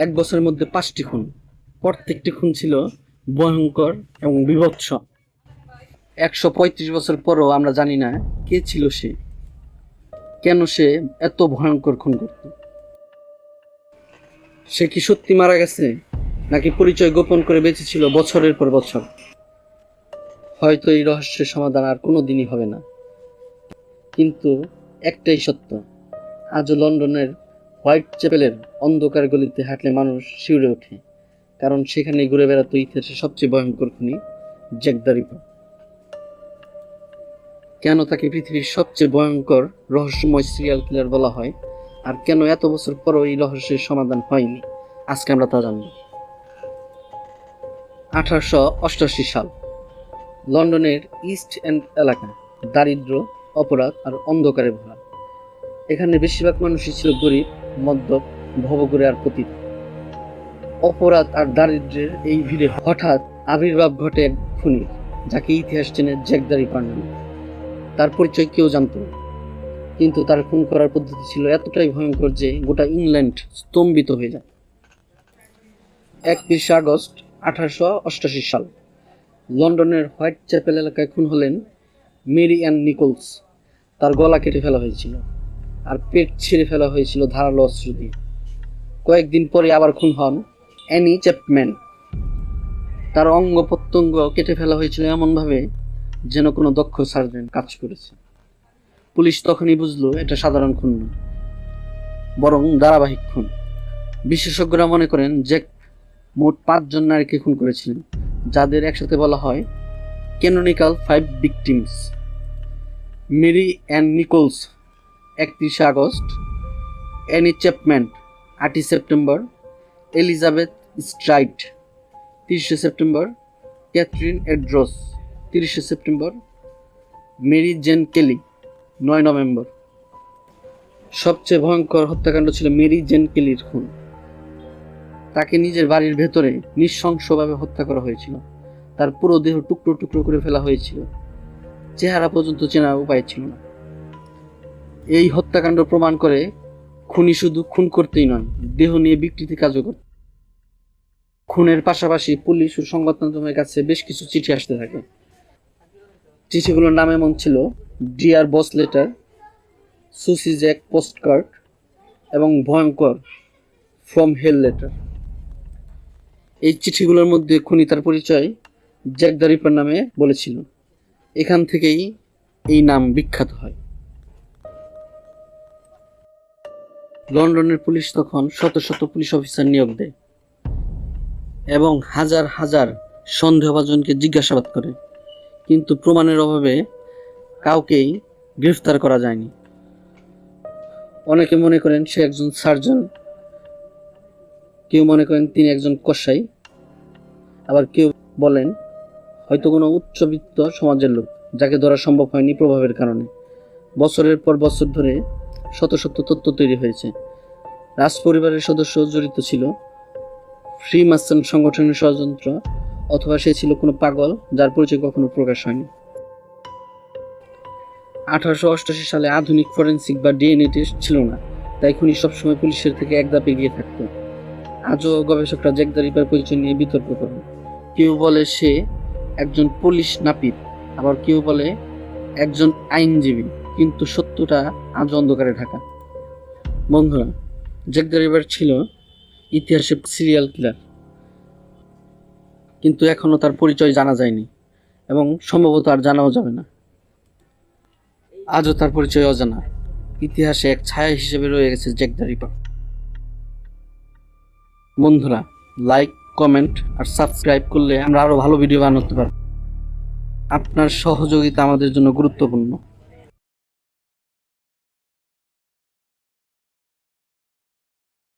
এক বছরের মধ্যে পাঁচটি খুন। প্রত্যেকটি খুন ছিল ভয়ঙ্কর এবং বিভৎস। একশো পঁয়ত্রিশ বছর পরও আমরা জানি না কে ছিল সে। কেন সে এত ভয়ঙ্কর খুন করত? সে কি সত্যি মারা গেছে, নাকি পরিচয় গোপন করে বেঁচে ছিল বছরের পর বছর? হয়তো এই রহস্যের সমাধান আর কোনো দিনই হবে না। কিন্তু একটাই সত্য, আজও লন্ডনের হোয়াইট চ্যাপেলের অন্ধকার গলিতে হাঁটলে মানুষ শিউরে ওঠে, কারণ সেখানে ঘুরে বেড়াতো ইতিহাসের সবচেয়ে ভয়ঙ্কর খুনি, জ্যাক দ্য রিপার। কেন তাকে পৃথিবীর সবচেয়ে ভয়ঙ্কর রহস্যময় সিরিয়াল কিলার বলা হয়, আর কেন এত বছর পরও এই রহস্যের সমাধান হয়নি, আজকে আমরা তা জানব। আঠারোশো অষ্টাশি সাল, লন্ডনের ইস্ট এন্ড এলাকা দারিদ্র অপরাধ আর অন্ধকারে ভরা। এখানে বেশিরভাগ মানুষই ছিল গরিব মদ্যপ ভবঘুরে আর পতিত। অপরাধ আর দারিদ্র্যের এই ভিড়ে হঠাৎ আবির্ভাব ঘটে এক খুনি যাকে ইতিহাস চেনে জ্যাকদারি পান তার পরিচয় কেউ জানত না। কিন্তু তার খুন করার পদ্ধতি ছিল এতটাই ভয়ঙ্কর যে গোটা ইংল্যান্ড স্তম্ভিত হয়ে যায়। একত্রিশে আগস্ট আঠারোশো অষ্টাশি সাল, লন্ডনের হোয়াইট চ্যাপেল এলাকায় খুন হলেন মেরি অ্যান নিকোলস। তার গলা কেটে ফেলা হয়েছিল। আর পেট ছিঁড়ে ফেলা হয়েছিল ধারালো অস্ত্র দিয়ে। কয়েকদিন পরে আবার খুন হন অ্যানি চ্যাপম্যান তার অঙ্গ প্রত্যঙ্গ কেটে ফেলা হয়েছিল এমনভাবে যেন কোনো দক্ষ সার্জন কাজ করেছে। পুলিশ তখনই বুঝলো এটা সাধারণ খুন নয় বরং ধারাবাহিক খুন। বিশেষজ্ঞরা মনে করেন যে মোট পাঁচজন নারীকে খুন করেছিলেন, যাদের একসাথে বলা হয় canonical five victims. Mary Ann Nichols একত্রিশে আগস্ট অ্যানি চ্যাপম্যান আটই সেপ্টেম্বর এলিজাবেথ স্ট্রাইট তিরিশে সেপ্টেম্বর ক্যাথরিন এড্রোস তিরিশে সেপ্টেম্বর মেরি জেন কেলি নয় নভেম্বর। সবচেয়ে ভয়ঙ্কর হত্যাকাণ্ড ছিল মেরি জেন কেলির খুন। তাকে নিজের বাড়ির ভেতরে নৃশংসভাবে হত্যা করা হয়েছিল। তার পুরো দেহ টুকরো টুকরো করে ফেলা হয়েছিল। চেহারা পর্যন্ত চেনার উপায় ছিল না। এই হত্যাকাণ্ড প্রমাণ করে খুনি শুধু খুন করতেই নয়, দেহ নিয়ে বিকৃতি কাজও করত। খুনের পাশাপাশি পুলিশ ও সংবাদ মাধ্যমের কাছে বেশ কিছু চিঠি আসতে থাকে। চিঠিগুলোর নাম এমন ছিল dear boss letter saucy Jack postcard এবং ভয়ঙ্কর ফ্রম হেল লেটার এই চিঠিগুলোর মধ্যে খুনি তার পরিচয় জ্যাক দ্য রিপার নামে বলেছিল। এখান থেকেই এই নাম বিখ্যাত হয়। লন্ডনের পুলিশ তখন শত শত পুলিশ অফিসার নিয়োগ দেয় এবং হাজার হাজার সন্দেহভাজনকে জিজ্ঞাসাবাদ করে। কিন্তু প্রমাণের অভাবে কাউকেই গ্রেফতার করা যায়নি। অনেকে মনে করেন সে একজন সার্জন, কেউ মনে করেন তিনি একজন কসাই, আবার কেউ বলেন হয়তো কোনো উচ্চবিত্ত সমাজের লোক, যাকে ধরা সম্ভব হয়নি প্রভাবের কারণে। বছরের পর বছর ধরে শত শত তথ্য তৈরি হয়েছে। রাজ পরিবারের সদস্য জড়িত ছিল। ফ্রি মাস্টান সংগঠনের ষড়যন্ত্র অথবা সে ছিল কোনো পাগল যার পরিচয় কখনো প্রকাশ হয়নি। আঠারোশো অষ্টাশি সালে আধুনিক ফরেন্সিক বা ডিএনএ টেস্ট ছিল না, তাই খুনি সবসময় পুলিশের থেকে এক ধাপ এগিয়ে থাকতো। আজও গবেষকরা জ্যাক দ্য পরিচয় নিয়ে বিতর্ক করে কেউ বলে সে একজন পুলিশ নাপিত, আবার কেউ বলে একজন আইনজীবী। কিন্তু সত্যটা আজ অন্ধকারে ঢাকা। বন্ধুরা, জ্যাক দ্য রিপার ছিল ইতিহাসে সিরিয়াল কিলার। কিন্তু এখনও তার পরিচয় জানা যায়নি এবং সম্ভবত আর জানাও যাবে না। আজও তার পরিচয় অজানা। ইতিহাসে এক ছায়া হিসেবে রয়ে গেছে জ্যাক দ্য রিপার বন্ধুরা, লাইক, কমেন্ট আর সাবস্ক্রাইব করলে আমরা আরও ভালো ভিডিও বানাতে পারব। আপনার সহযোগিতা আমাদের জন্য গুরুত্বপূর্ণ।